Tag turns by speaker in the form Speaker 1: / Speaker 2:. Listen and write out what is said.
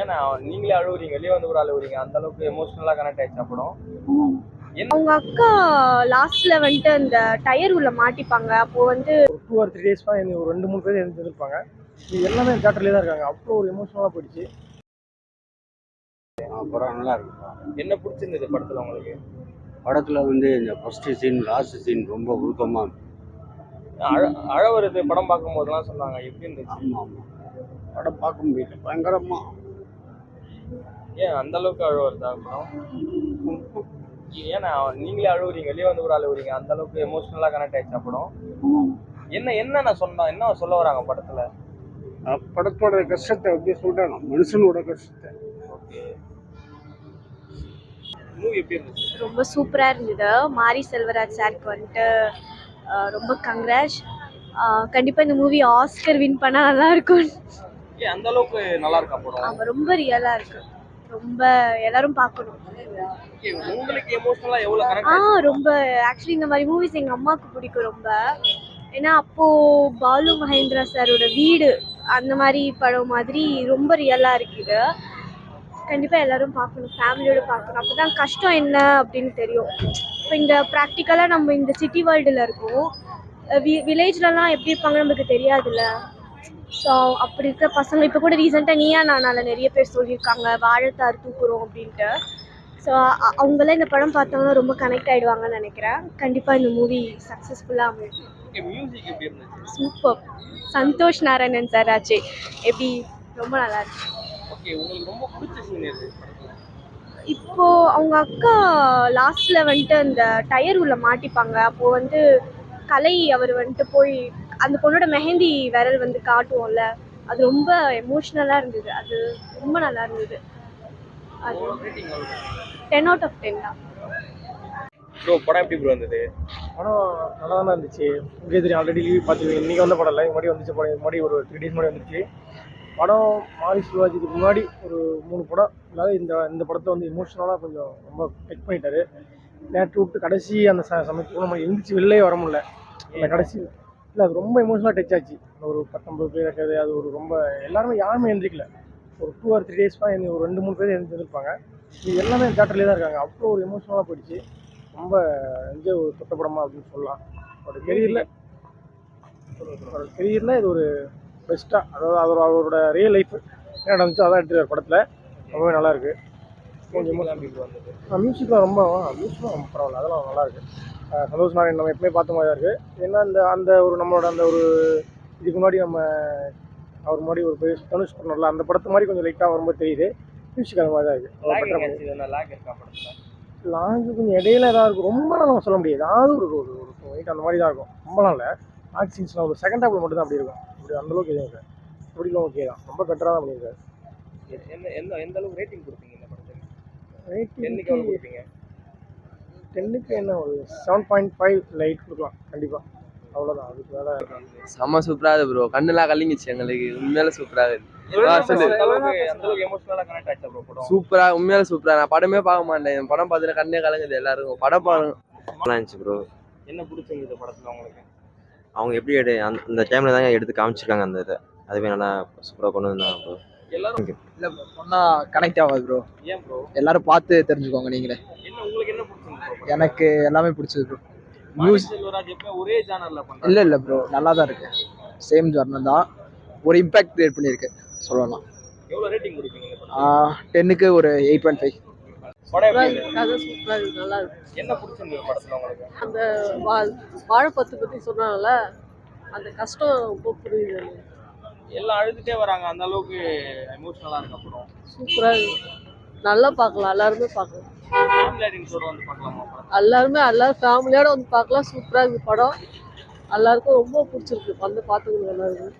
Speaker 1: ஏன்னா நீங்களே அழுவுறீங்க வெளியே வந்து ஒரு அழுவுறீங்க அந்த அளவுக்கு எமோஷனலா கனெக்ட் ஆயிடுச்சா படம்
Speaker 2: அவங்க அக்கா லாஸ்ட்ல வந்துட்டு அந்த டயர் உள்ள மாட்டிப்பாங்க. அப்போ வந்து
Speaker 3: டூ ஆர் த்ரீ டேஸ் தான் ஒரு ரெண்டு மூணு பேர் இது எல்லாமே தேட்டர்லேயே தான் இருக்காங்க. அவ்வளோ ஒரு எமோஷனலாக போயிடுச்சு.
Speaker 4: படம் நல்லா இருக்குப்பா
Speaker 1: என்ன பிடிச்சிருந்தது படத்துல உங்களுக்கு?
Speaker 4: படத்தில் வந்து இந்த ஃபஸ்ட்டு சீன் லாஸ்ட் சீன் ரொம்ப உருக்கமாக
Speaker 1: அழ அழ வருது படம் பார்க்கும் போதெல்லாம் சொன்னாங்க. எப்படி இருந்துச்சு?
Speaker 4: ஆமாம் ஆமாம் படம் பார்க்க முடியல பயங்கரமாக
Speaker 1: ஏன் அந்த அளவுக்கு அழ வருதா படம் ஏன்னா நீங்களே அழுவுறீங்க வெளியே வந்து ஒரு அழுவுறீங்க அந்த அளவுக்கு எமோஷனலா கனெக்ட் ஆயிடுச்சா படம்? என்ன என்ன நான் சொன்னா என்ன சொல்ல வராங்க படத்துல?
Speaker 4: படத்தோட கஷ்டத்தை வந்து சொல்கிறேன் மனுஷனோட கஷ்டத்தை.
Speaker 1: ஓகே. மூவி எப்படி இருந்துச்சு?
Speaker 2: ரொம்ப சூப்பரா இருந்தது. மாரி செல்வராஜ் சாருக்கு வந்துட்டு ரொம்ப கங்க்ராஜ் கண்டிப்பா இந்த மூவி ஆஸ்கர் வின் பண்ணா நல்லா
Speaker 1: ஏன் அந்த அளவுக்கு நல்லா இருக்கா படம்?
Speaker 2: ஆமா ரொம்ப ரியலா இருக்கு. ரொம்ப எல்லாரும் பார்க்கணும்.
Speaker 1: உங்களுக்கு எமோஷனலா எவ்வளவு கனெக்ட்
Speaker 2: ஆ ரொம்ப ஆக்சுவலி இந்த மாதிரி மூவிஸ் எங்க அம்மாவுக்கு பிடிக்கும் ரொம்ப. ஏன்னா அப்போ பாலு மகேந்திரா சாரோட வீடு அந்த மாதிரி படம் மாதிரி ரொம்ப ரியலா இருக்குது கண்டிப்பா எல்லாரும் பார்க்கணும் ஃபேமிலியோட பார்க்கணும். அப்பதான் கஷ்டம் என்ன அப்படின்னு தெரியும். இப்போ இங்க ப்ராக்டிக்கலா நம்ம இந்த சிட்டி வேர்ல்டுல இருக்கோம். வி- வில்லேஜ்லலாம் எப்படி இருப்பாங்க நமக்கு தெரியாதுல்ல. ஸோ அப்படி இருக்கிற பசங்க இப்போ கூட ரீசெண்டாக நீயா நானால நிறைய பேர் சொல்லியிருக்காங்க வாழைத்தார் தூக்குறோம் அப்படின்ட்டு. ஸோ அவங்களாம் இந்த படம் பார்த்தவங்க ரொம்ப கனெக்ட் ஆயிடுவாங்கன்னு நினைக்கிறேன். கண்டிப்பாக இந்த மூவி சக்ஸஸ்ஃபுல்லாக அமையும்.
Speaker 1: இருந்துச்சு?
Speaker 2: சூப்பர் சந்தோஷ் நாராயணன் சார் ஆச்சு. எப்படி? ரொம்ப நல்லா
Speaker 1: படத்துல
Speaker 2: இப்போ அவங்க அக்கா லாஸ்ட்ல வந்துட்டு அந்த டயர் உள்ள மாட்டிப்பாங்க. அப்போ வந்து கலை அவர் வந்துட்டு போய் அந்த பொண்ணோட மெஹந்தி விரல் வந்து காட்டுவோம்ல அது ரொம்ப எமோஷ்னலாக இருந்தது. அது ரொம்ப நல்லா இருந்தது. அது டென் அவுட் ஆஃப் டென் தான்.
Speaker 1: ப்ரோ படம் எப்படி ப்ரோ இருந்தது?
Speaker 3: படம் நல்லா தானே இருந்துச்சு. உங்களுக்கு தெரியும் ஆல்ரெடி லீவ் பார்த்துருக்கீங்க. இன்றைக்கி வந்த படம் இல்லை. இது முன்னாடி வந்துச்சு படம். இது முன்னாடி ஒரு த்ரீ டேஸ் முன்னாடி வந்துச்சு. படம் மாரி சிவாஜி இதுக்கு முன்னாடி ஒரு மூணு படம். இல்லாத இந்த இந்த படத்தை வந்து இமோஷனலாக கொஞ்சம் ரொம்ப டச் பண்ணிட்டாரு. நேற்று விட்டு கடைசி அந்த ச சமயத்துக்கு நம்ம எந்திரிச்சு வெளிலே வர முடியல. அந்த கடைசி இல்லை அது ரொம்ப எமோஷனலாக டச் ஆச்சு. ஒரு பத்தொம்பது பேர் இருக்கிறது அது ஒரு ரொம்ப எல்லாருமே யாருமே எழுந்திரிக்கல ஒரு டூ ஆர் த்ரீ டேஸ் தான் எனக்கு ஒரு ரெண்டு மூணு பேர் எழுந்திருப்பாங்க இது எல்லாமே தேட்டர்லேயே தான் இருக்காங்க. அவ்வளோ ஒரு எமோஷனலாக போயிடுச்சு. ரொம்ப என்ஜாய் ஒரு தொட்ட படமா அப்படின்னு சொல்லலாம். ஒரு கெரியரில் ஒரு கெரியரில் இது ஒரு பெஸ்ட்டாக அதாவது அவர் அவரோட ரியல் லைஃப் என்ன நடந்துச்சோ அதான் எடுத்துருக்கார் படத்தில். ரொம்பவே நல்லா இருக்கு கொஞ்சம்
Speaker 1: Music எப்படி bro இருந்தது
Speaker 3: மியூசிக்லாம் ரொம்ப மியூசிக்லாம் ரொம்ப பரவாயில்ல. அதெல்லாம் நல்லா இருக்கு. அஹ் சந்தோஷ் நாராயண் நம்ம எப்பவுமே பார்த்த மாதிரி தான் இருக்கு. ஏன்னா இந்த அந்த ஒரு நம்மளோட அந்த ஒரு இதுக்கு முன்னாடி நம்ம அவர் முன்னாடி ஒரு பெரிய தனுஷ் பண்ணல அந்த படத்து மாதிரி கொஞ்சம் லைட்டாக வரும்போது தெரியுது. மியூசிக் அந்த மாதிரி தான் இருக்கு. ரொம்ப
Speaker 1: லாக்
Speaker 3: better ஆ
Speaker 1: எங்கேயாச்சும் எதனா லாக் இருக்கா படத்துல?
Speaker 3: லாங்கு கொஞ்சம் இடையில ஏதாவது இருக்கும். ரொம்பலாம் நம்ம சொல்ல முடியாது. ஏதாவது ஒரு ஒரு ஒரு வெயிட் அந்த மாதிரி தான் இருக்கும். ரொம்பலாம் இல்லை. லாக் சீன்ஸ்லாம் ஒரு செகண்ட் ஹாஃபில் மட்டும் தான் அப்படி இருக்கும். அப்படி அந்த அளவுக்கு எதுவும் இல்லை. அப்படிலாம் ஓகே தான். ரொம்ப பெட்டராக தான் பண்ணியிருக்காரு.
Speaker 1: என்ன எந்த எந்த அளவுக்கு ரேட்டிங் கொடுப்பீங்க டென்னுக்கு எவ்வளோ கொடுப்பீங்க?
Speaker 3: டென்னுக்கு என்ன ஒரு செவன் பாயிண்ட் ஃபைவ் லைட் கொடுக்கலாம். கண்டிப்பாக அவ்வளோதான் அதுக்கு மேலே
Speaker 5: செம்ம சூப்பரா இருக்கு ப்ரோ கண்ணுலாம் கலங்கிச்சு எங்களுக்கு. உண்மையில சூப்பரா இருக்கு ஆ, சொல்லு.
Speaker 1: அந்த அளவுக்கு அந்த அளவுக்கு எமோஷனலா கனெக்ட் ஆயிடுச்சா ப்ரோ படம்?
Speaker 5: சூப்பரா உண்மையில சூப்பரா நான் படமே பார்க்க மாட்டேன். படம் பார்த்துட்டு கண்ணே கலங்குது எல்லாருக்கும். படம் பாருங்க
Speaker 6: நல்லா இருந்துச்சு ப்ரோ
Speaker 1: என்ன பிடிச்சிருந்தது படத்துல உங்களுக்கு
Speaker 6: அவங்க எப்படி எடு அந்த அந்த டைமில் தான் எடுத்து காமிச்சிருக்காங்க அந்த இதை. அதுவே நல்லா சூப்பராக கொண்டு வந்தாங்க ப்ரோ
Speaker 1: எல்லாரும்
Speaker 7: இல்லை ப்ரோ சொன்னால் கனெக்ட் ஆகாது ப்ரோ
Speaker 1: ஏன் ப்ரோ
Speaker 7: எல்லாரும் பார்த்து தெரிஞ்சுக்கோங்க நீங்களே.
Speaker 1: என்ன உங்களுக்கு என்ன bro?
Speaker 7: எனக்கு எல்லாமே பிடிச்சது ப்ரோ
Speaker 1: எப்பவுமே ஒரே ஜானர்ல பண்றாரு.
Speaker 7: இல்லை இல்லை ப்ரோ நல்லா தான் இருக்கு. சேம் ஜர்னல் தான். ஒரு இம்பேக்ட் கிரியேட் பண்ணியிருக்கு. சொல்லலாம்.
Speaker 1: எவ்வளவு ரேட்டிங் கொடுப்பீங்க
Speaker 7: டென்னுக்கு ஒரு எயிட் பாயிண்ட் ஃபைவ்
Speaker 8: நல்லா இருக்கு.
Speaker 1: என்ன பிடிச்சிருந்தது படத்துல உங்களுக்கு?
Speaker 8: அந்த வாழைப்பத்து பற்றி சொன்னாங்கல்ல அந்த கஷ்டம் ரொம்ப புரியுது.
Speaker 1: எல்லாம் அழுதுட்டே வராங்க. அந்த அளவுக்கு எமோஷனலா இருக்க படம்
Speaker 8: சூப்பராக நல்லா பார்க்கலாம். எல்லாருமே பார்க்கலாம்.
Speaker 1: வந்து
Speaker 8: எல்லாருமே எல்லாரும் ஃபேமிலியோட வந்து பார்க்கலாம். சூப்பராக இருக்கு படம். எல்லாருக்கும் ரொம்ப பிடிச்சிருக்கு. வந்து பார்த்துக்கணும் எல்லாருக்கும்